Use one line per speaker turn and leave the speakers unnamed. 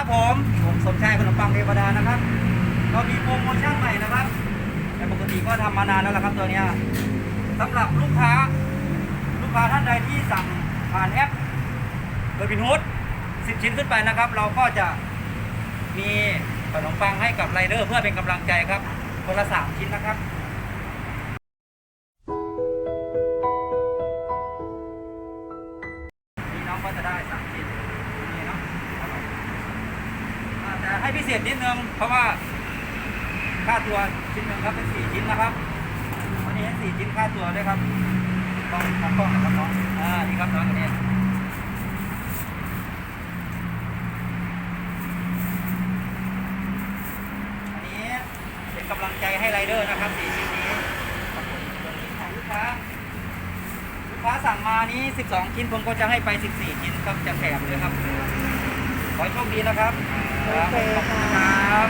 ครับผมผมสมชายขนมปังเทวดานะครับเรามีโปรโมชั่นใหม่นะครับ แต่ปกติก็ทำมานานแล้วละครับตัวนี้สำหรับลูกค้า ลูกค้าท่านใดที่สั่งผ่านแอปโดยร์บินฮูดสิบชิ้นขึ้นไปนะครับ เราก็จะมีขนมปังให้กับไรเดอร์เพื่อเป็นกำลังใจครับคนละสามชิ้นนะครับมีน้องก็จะได้สามชิ้น แต่ให้พิเศษนิดนึง เพราะว่าค่าตัวชิ้นหนึ่งครับเป็น4ชิ้นนะครับ วันนี้ให้4ชิ้นค่าตัวด้วยครับกล้องทางกล้องนะครับน้องอ่านี่ครับน้องคนนี้อันนี้เป็นกำลังใจให้ไรเดอร์นะครับ4ชิ้นนี้ครับผมส่วนชิ้นของลูกค้าลูกค้าสั่งมานี้ 12 ชิ้นผมก็จะให้ไป 14 ชิ้นครับจะแถมเลยครับ ขอโชคดีนะครับ
โอเค
ขอบคุณครับ